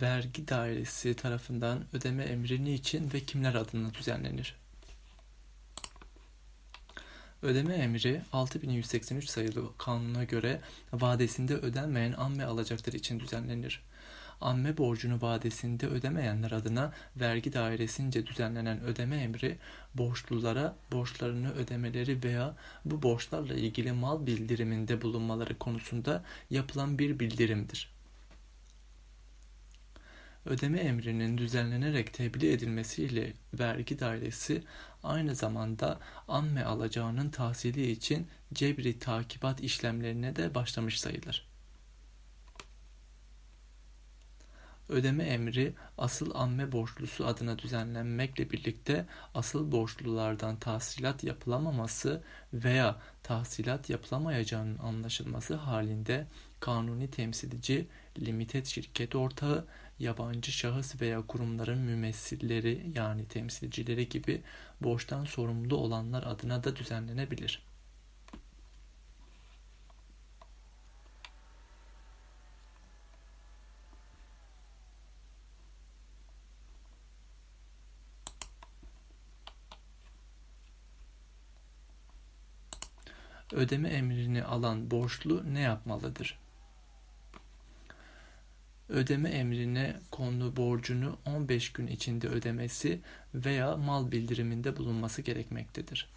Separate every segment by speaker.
Speaker 1: vergi dairesi tarafından ödeme emri niçin ve kimler adına düzenlenir? Ödeme emri 6183 sayılı kanuna göre vadesinde ödenmeyen amme alacaklar için düzenlenir. Amme borcunu vadesinde ödemeyenler adına vergi dairesince düzenlenen ödeme emri borçlulara borçlarını ödemeleri veya bu borçlarla ilgili mal bildiriminde bulunmaları konusunda yapılan bir bildirimdir. Ödeme emrinin düzenlenerek tebliğ edilmesiyle vergi dairesi aynı zamanda amme alacağının tahsili için cebri takibat işlemlerine de başlamış sayılır. Ödeme emri asıl amme borçlusu adına düzenlenmekle birlikte asıl borçlulardan tahsilat yapılamaması veya tahsilat yapılamayacağının anlaşılması halinde kanuni temsilci, limited şirket ortağı, yabancı şahıs veya kurumların mümessilleri yani temsilcileri gibi borçtan sorumlu olanlar adına da düzenlenebilir. Ödeme emrini alan borçlu ne yapmalıdır? Ödeme emrine konu borcunu 15 gün içinde ödemesi veya mal bildiriminde bulunması gerekmektedir.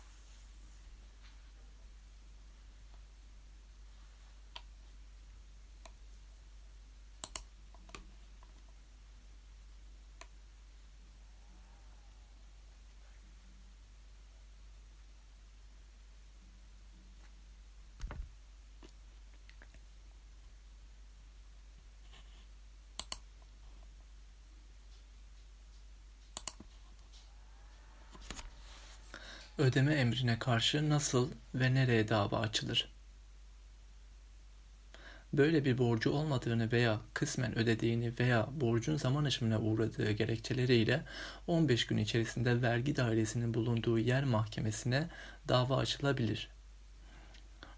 Speaker 1: Ödeme emrine karşı nasıl ve nereye dava açılır? Böyle bir borcu olmadığını veya kısmen ödediğini veya borcun zaman aşımına uğradığı gerekçeleriyle 15 gün içerisinde vergi dairesinin bulunduğu yer mahkemesine dava açılabilir.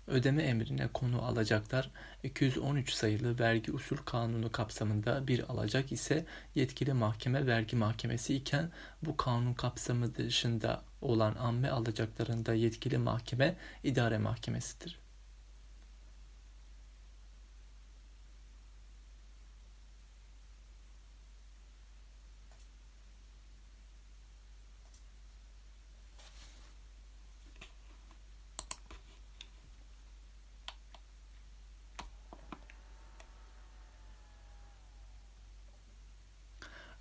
Speaker 1: Ödeme emrine konu alacaklar 213 sayılı vergi usul kanunu kapsamında bir alacak ise yetkili mahkeme vergi mahkemesi iken bu kanun kapsamı dışında olan amme alacaklarında yetkili mahkeme idare mahkemesidir.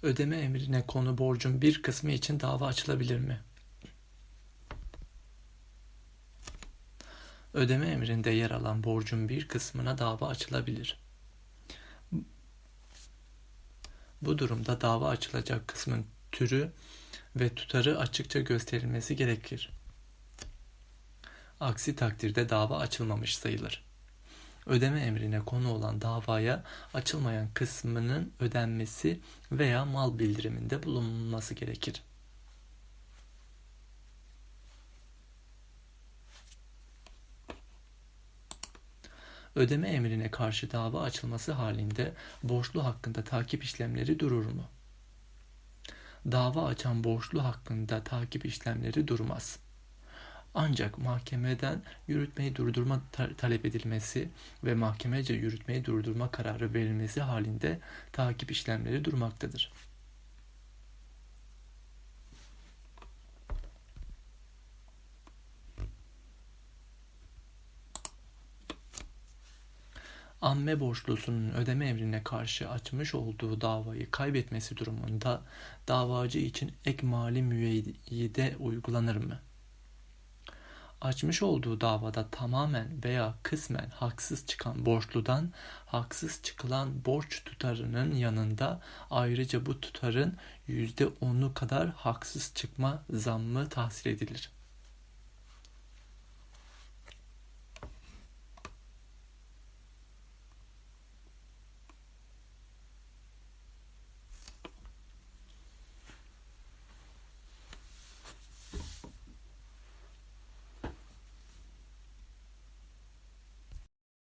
Speaker 1: Ödeme emrine konu borcun bir kısmı için dava açılabilir mi? Ödeme emrinde yer alan borcun bir kısmına dava açılabilir. Bu durumda dava açılacak kısmın türü ve tutarı açıkça gösterilmesi gerekir. Aksi takdirde dava açılmamış sayılır ödeme emrine konu olan davaya açılmayan kısmının ödenmesi veya mal bildiriminde bulunması gerekir. Ödeme emrine karşı dava açılması halinde borçlu hakkında takip işlemleri durur mu? Dava açan borçlu hakkında takip işlemleri durmaz. Ancak mahkemeden yürütmeyi durdurma talep edilmesi ve mahkemece yürütmeyi durdurma kararı verilmesi halinde takip işlemleri durmaktadır. amme borçlusunun ödeme emrine karşı açmış olduğu davayı kaybetmesi durumunda davacı için ek mali müeyyide uygulanır mı? Açmış olduğu davada tamamen veya kısmen haksız çıkan borçludan haksız çıkılan borç tutarının yanında ayrıca bu tutarın yüzde onu kadar haksız çıkma zammı tahsil edilir.